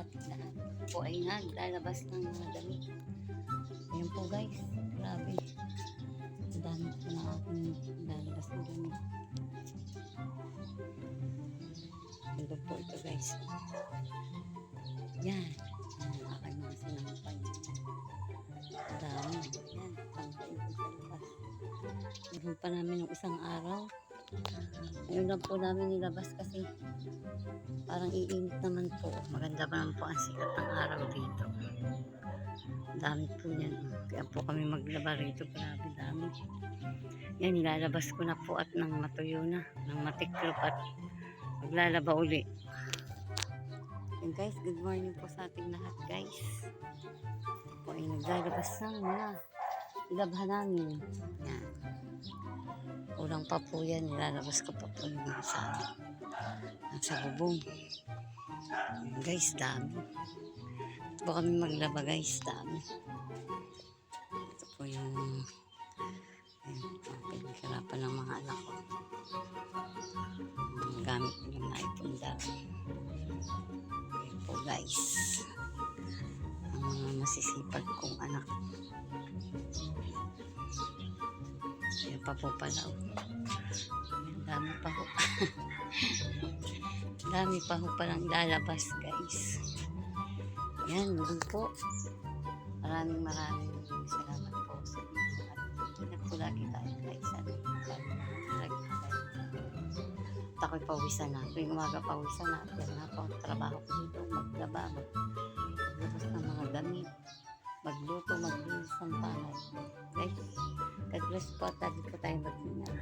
ating lahat po ay naglalabas ng mga damit. Ayan po guys, grabe. Dami po na aking lalabas ng damit. Ito po ito guys. Yan. Yan aking mga sinampay. Dami. Yan. Ko sa labas. Meron pa namin yung isang araw. Ngayon lang po namin nilabas kasi parang iinit naman po. Maganda pa naman po ang sikat ng araw dito. Dami po yan. Kaya po kami maglaba rito. Grabe dami. Yan, nilalabas ko na po at nang matuyo na. Nang matiklop at maglalaba uli. Yan guys, good morning po sa ating lahat guys. Po ay naglalabas ng mga ilabhan namin. Yan. Kulang pa po yan. Nilalabas ko pa po yung sa nasa bubong. Guys, dami. Ito po kami maglaba guys, dami. Ito po yung pinaghirapan ng mga anak ko. Ang gamit ko na naipunda. Ayun po guys. Ang mga masisipag kong anak. Ayan pa po pala. oh. Dami pa ho. dami pa ho palang lalabas guys. Yan, muli po. Maraming maraming salamat po sa inyo. At po lagi tayo guys. At ako'y pawisan na. Tuwing umaga pawisan na. Yan na po God bless po at lagi po tayong magsingat.